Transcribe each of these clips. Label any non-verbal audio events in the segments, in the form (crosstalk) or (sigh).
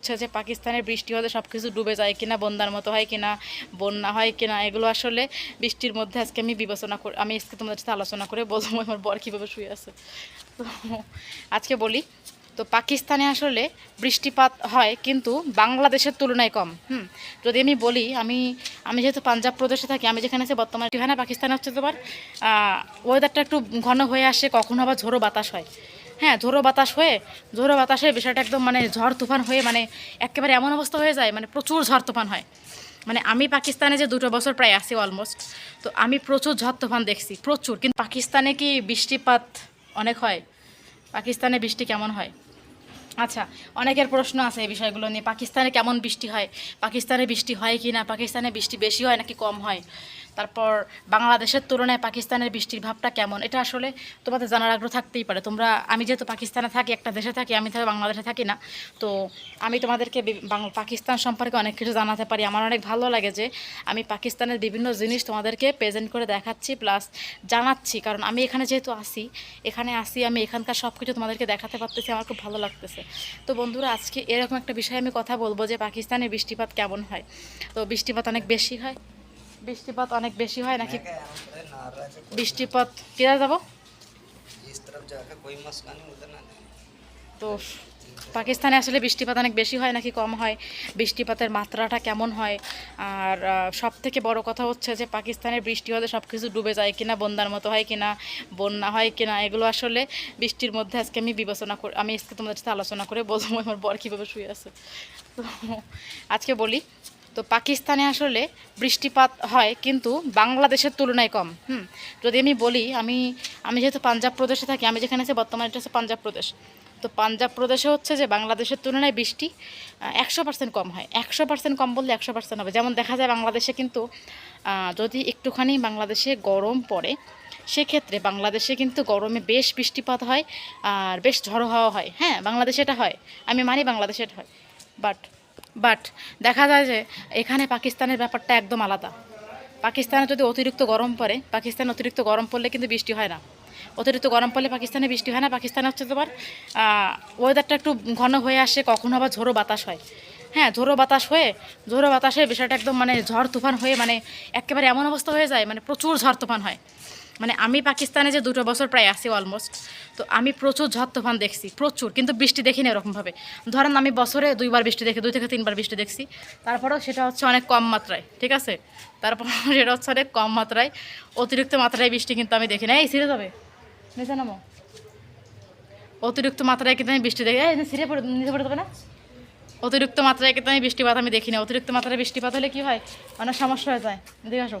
হচ্ছে যে পাকিস্তানের বৃষ্টি হলে সব কিছু ডুবে যায় কিনা, বন্যার মতো হয় কিনা, বন্যা হয় কিনা, এগুলো আসলে বৃষ্টির মধ্যে আজকে আমি বিবেচনা করে আমি আজকে তোমাদের সাথে আলোচনা করে বলব, আমার বর কীভাবে শুয়ে আছে। তো আজকে বলি, তো পাকিস্তানে আসলে বৃষ্টিপাত হয় কিন্তু বাংলাদেশের তুলনায় কম। হুম, যদি আমি বলি, আমি আমি যেহেতু পাঞ্জাব প্রদেশে থাকি, আমি যেখানে আছি বর্তমানে এখানে পাকিস্তানে হচ্ছে তোমার ওয়েদারটা একটু ঘন হয়ে আসে, কখনো আবার ঝোড়ো বাতাস হয়। হ্যাঁ ঝোড়ো বাতাস হয়ে, ঝোড়ো বাতাসে বিষয়টা একদম মানে ঝড় তুফান হয়ে মানে একেবারে এমন অবস্থা হয়ে যায় মানে প্রচুর ঝড় তুফান হয়। মানে আমি পাকিস্তানে যে দুটো বছর প্রায় আছি অলমোস্ট তো আমি প্রচুর ঝড় তুফান দেখছি, প্রচুর। কিন্তু পাকিস্তানে কি বৃষ্টিপাত অনেক হয়? পাকিস্তানে বৃষ্টি কেমন হয়? আচ্ছা অনেকের প্রশ্ন আছে এই বিষয়গুলো নিয়ে, পাকিস্তানে কেমন বৃষ্টি হয়? পাকিস্তানে বৃষ্টি হয় কি না? পাকিস্তানে বৃষ্টি বেশি হয় নাকি কম হয়? তারপর বাংলাদেশের তুলনায় পাকিস্তানের বৃষ্টির ভাবটা কেমন? এটা আসলে তোমাদের জানার আগ্রহ থাকতেই পারে। তোমরা, আমি যেহেতু পাকিস্তানে থাকি, একটা দেশে থাকি, আমি তাহলে বাংলাদেশে থাকি না। তো আমি তোমাদেরকে পাকিস্তান সম্পর্কে অনেক কিছু জানাতে পারি। আমার অনেক ভালো লাগে যে আমি পাকিস্তানের বিভিন্ন জিনিস তোমাদেরকে প্রেজেন্ট করে দেখাচ্ছি প্লাস জানাচ্ছি। কারণ আমি এখানে যেহেতু আসি, এখানে আসি, আমি এখানকার সব কিছু তোমাদেরকে দেখাতে পারতেছি, আমার খুব ভালো লাগতেছে। তো বন্ধুরা, আজকে এরকম একটা বিষয়ে আমি কথা বলব যে পাকিস্তানে বৃষ্টিপাত কেমন হয়? তো বৃষ্টিপাত অনেক বেশি হয়। বৃষ্টিপাত অনেক বেশি হয় নাকি? বৃষ্টিপাত কিরা যাব? তো পাকিস্তানে আসলে বৃষ্টিপাত অনেক বেশি হয় নাকি কম হয়? বৃষ্টিপাতের মাত্রাটা কেমন হয়? আর সব থেকে বড় কথা হচ্ছে যে পাকিস্তানে বৃষ্টি হলে সব কিছু ডুবে যায় কিনা বন্যার মতো হয় কিনা বন্যা হয় কিনা এগুলো আসলে বৃষ্টির মধ্যে আজকে আমি বিবেচনা করি আমি আজকে তোমাদের সাথে আলোচনা করে বলব আমার বর কীভাবে শুয়ে আছে। তো আজকে বলি তো পাকিস্তানে আসলে বৃষ্টিপাত হয়, কিন্তু বাংলাদেশের তুলনায় কম। হুম, যদি আমি বলি, আমি আমি যেহেতু পাঞ্জাব প্রদেশে থাকি, আমি যেখানে আছি, বর্তমানে এটা হচ্ছে পাঞ্জাব প্রদেশ। তো পাঞ্জাব প্রদেশে হচ্ছে যে, বাংলাদেশের তুলনায় বৃষ্টি একশো পার্সেন্ট কম হয়। একশো পার্সেন্ট কম বললে একশো পার্সেন্ট হবে। যেমন দেখা যায়, বাংলাদেশে কিন্তু যদি একটুখানি বাংলাদেশে গরম পড়ে, সেক্ষেত্রে বাংলাদেশে কিন্তু গরমে বেশ বৃষ্টিপাত হয়, আর বেশ ঝড়ো হাওয়া হয়। হ্যাঁ বাংলাদেশে এটা হয়। আমি মানি বাংলাদেশে এটা হয়। বাট বাট দেখা যায় যে এখানে পাকিস্তানের ব্যাপারটা একদম আলাদা। পাকিস্তানে যদি অতিরিক্ত গরম পড়ে, পাকিস্তানে অতিরিক্ত গরম পড়লে কিন্তু বৃষ্টি হয় না। অতিরিক্ত গরম পড়লে পাকিস্তানে বৃষ্টি হয় না, পাকিস্তানে হচ্ছে তোমার ওয়েদারটা একটু ঘন হয়ে আসে, কখনো আবার ঝোড়ো বাতাস হয়। হ্যাঁ ঝোড়ো বাতাস হয়ে, ঝোড়ো বাতাসে বিষয়টা একদম মানে ঝড় তুফান হয়ে মানে একেবারে এমন অবস্থা হয়ে যায় মানে প্রচুর ঝড় তুফান হয়। মানে আমি পাকিস্তানে যে দুটো বছর প্রায় আছি অলমোস্ট তো আমি প্রচুর ঝড় তুফান দেখছি, প্রচুর, কিন্তু বৃষ্টি দেখি না এরকমভাবে। ধরেন আমি বছরে দুইবার বৃষ্টি দেখি, দুই থেকে তিনবার বৃষ্টি দেখছি। তারপরেও সেটা হচ্ছে অনেক কম মাত্রায়, ঠিক আছে? তারপর (laughs) সেটা হচ্ছে অনেক কম মাত্রায়, অতিরিক্ত মাত্রায় বৃষ্টি কিন্তু আমি দেখি না। এই সিরে যাবে, নিচে নামো। অতিরিক্ত মাত্রায় কিন্তু আমি বৃষ্টি দেখি এই পড়ে নিচে পড়ে যাবে না? অতিরিক্ত মাত্রায় কিন্তু আমি বৃষ্টিপাত আমি দেখি না। অতিরিক্ত মাত্রায় বৃষ্টিপাত হলে কী হয়? অনেক সমস্যা হয়ে যায়। দেখে আসো।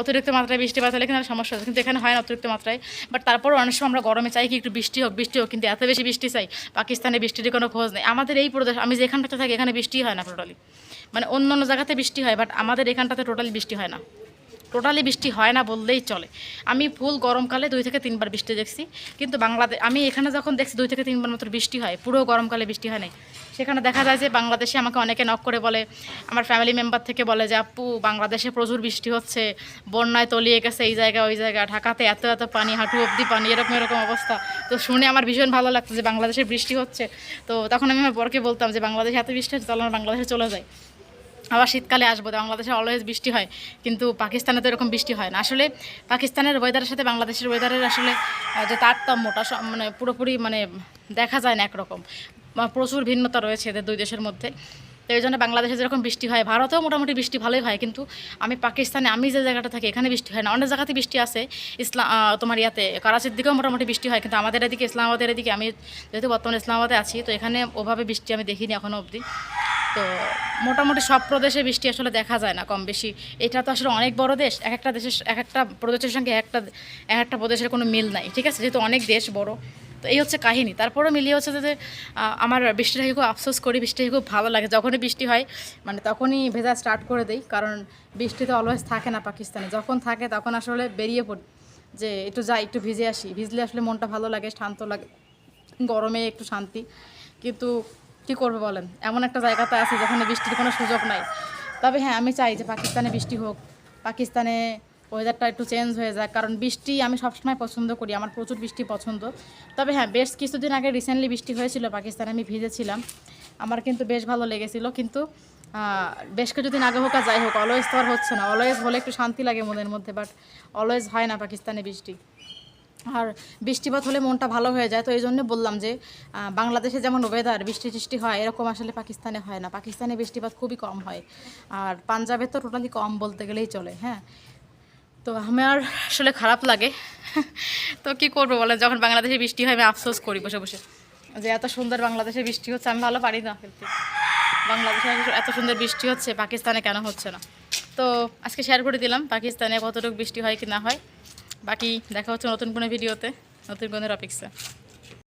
অতিরিক্ত মাত্রায় বৃষ্টিপাত হলে কিন্তু সমস্যা কিন্তু এখানে হয় না অতিরিক্ত মাত্রায়। বাট তারপরও অনেক সময় আমরা গরমে চাই কি একটু বৃষ্টি হোক বৃষ্টি হোক, কিন্তু এত বেশি বৃষ্টি চাই, পাকিস্তানে বৃষ্টির কোনো খোঁজ নেই। আমাদের এই প্রদেশ, আমি যেখানটাতে থাকি এখানে বৃষ্টি হয় না টোটালি মানে অন্য অন্য জায়গাতে বৃষ্টি হয় বাট আমাদের এখানটাতে টোটালি বৃষ্টি হয় না। টোটালি বৃষ্টি হয় না বললেই চলে। আমি ফুল গরমকালে দুই থেকে তিনবার বৃষ্টি দেখছি, কিন্তু বাংলাদেশ আমি এখানে যখন দেখছি দুই থেকে তিনবার মাত্র বৃষ্টি হয়, পুরো গরমকালে বৃষ্টি হয় নাই। সেখানে দেখা যায় যে বাংলাদেশে আমাকে অনেকে নক করে বলে, আমার ফ্যামিলি মেম্বার থেকে বলে যে, আপু, বাংলাদেশে প্রচুর বৃষ্টি হচ্ছে, বন্যায় তলিয়ে গেছে এই জায়গা, ওই জায়গা, ঢাকাতে এত এত পানি, হাঁটু অবধি পানি, এরকম এরকম অবস্থা। তো শুনে আমার ভীষণ ভালো লাগতো যে বাংলাদেশে বৃষ্টি হচ্ছে। তো তখন আমি আমার বরকে বলতাম যে, বাংলাদেশে এত বৃষ্টি হচ্ছে তাহলে বাংলাদেশে চলে যাই। আবার শীতকালে আসব বাংলাদেশে অলওয়েজ বৃষ্টি হয়, কিন্তু পাকিস্তানে তো এরকম বৃষ্টি হয় না। আসলে পাকিস্তানের ওয়েদারের সাথে বাংলাদেশের ওয়েদারের আসলে যে তারতম্যটা মানে পুরোপুরি মানে দেখা যায় না একরকম। প্রচুর ভিন্নতা রয়েছে এদের দুই দেশের মধ্যে। তো এই জন্য বাংলাদেশে যেরকম বৃষ্টি হয়, ভারতেও মোটামুটি বৃষ্টি ভালোই হয়, কিন্তু আমি পাকিস্তানে, আমি যে জায়গাটা থাকি, এখানে বৃষ্টি হয় না। অনেক জায়গাতে বৃষ্টি আছে ইসলাম তোমার ইয়াতে, করাচির দিকেও মোটামুটি বৃষ্টি হয়, কিন্তু আমাদের এদিকে, ইসলামাবাদের এদিকে, আমি যেহেতু বর্তমানে ইসলামাবাদে আছি, তো এখানে ওভাবে বৃষ্টি আমি দেখিনি এখনও অবধি। তো মোটামুটি সব প্রদেশে বৃষ্টি আসলে দেখা যায় না কম বেশি। এটা তো আসলে অনেক বড় দেশ, এক একটা দেশের, এক একটা প্রদেশের সঙ্গে এক একটা এক একটা প্রদেশের কোনো মিল নাই, ঠিক আছে? যেহেতু অনেক দেশ বড়, তো এই হচ্ছে কাহিনী। তারপরেও মিলিয়ে হচ্ছে যে আমার বৃষ্টিটাকে খুব আফসোস করি বৃষ্টিটাকে খুব ভালো লাগে। যখনই বৃষ্টি হয় মানে তখনই ভেজা স্টার্ট করে দেই, কারণ বৃষ্টি তো অলওয়েজ থাকে না পাকিস্তানে। যখন থাকে তখন আসলে বেরিয়ে পড়ি, যে একটু যাই, একটু ভিজে আসি। ভিজলে আসলে মনটা ভালো লাগে, শান্ত লাগে, গরমে একটু শান্তি। কিন্তু কি করবে বলেন? এমন একটা জায়গাতে আছে যেখানে বৃষ্টির কোনো সুযোগ নাই। তবে হ্যাঁ আমি চাই যে পাকিস্তানে বৃষ্টি হোক। পাকিস্তানে ওয়েদারটা একটু চেঞ্জ হয়ে যায় কারণ বৃষ্টি আমি সবসময় পছন্দ করি, আমার প্রচুর বৃষ্টি পছন্দ। তবে হ্যাঁ বেশ কিছুদিন আগে রিসেন্টলি বৃষ্টি হয়েছিল, পাকিস্তানে আমি ভিজেছিলাম। আমার কিন্তু বেশ ভালো লেগেছিল, কিন্তু বেশ কিছুদিন আগে হোক আর যাই হোক অলওয়েজ তো আর হচ্ছে না। অলওয়েজ হলে একটু শান্তি লাগে মনের মধ্যে বাট অলওয়েজ হয় না পাকিস্তানে বৃষ্টি। আর বৃষ্টিপাত হলে মনটা ভালো হয়ে যায়। তো এই জন্য বললাম যে বাংলাদেশে যেমন ওয়েদার বৃষ্টি টিষ্টি হয়, এরকম আসলে পাকিস্তানে হয় না। পাকিস্তানে বৃষ্টিপাত খুবই কম হয়। আর পাঞ্জাবে তো টোটালি কম বলতে গেলেই চলে হ্যাঁ? তো আমার আসলে খারাপ লাগে। তো কি করব বলে যখন বাংলাদেশে বৃষ্টি হয়, আমি আফসোস করি বসে বসে। যে এত সুন্দর বাংলাদেশে বৃষ্টি হচ্ছে, আমি ভালো পারি না। ফেলতে বাংলাদেশে এত সুন্দর বৃষ্টি হচ্ছে, পাকিস্তানে কেন হচ্ছে না? তো আজকে শেয়ার করে দিলাম, পাকিস্তানে কতটুকু বৃষ্টি হয় কি না হয়। বাকি দেখা হচ্ছে নতুন কোনো ভিডিওতে নতুন কোনো টপিক্সে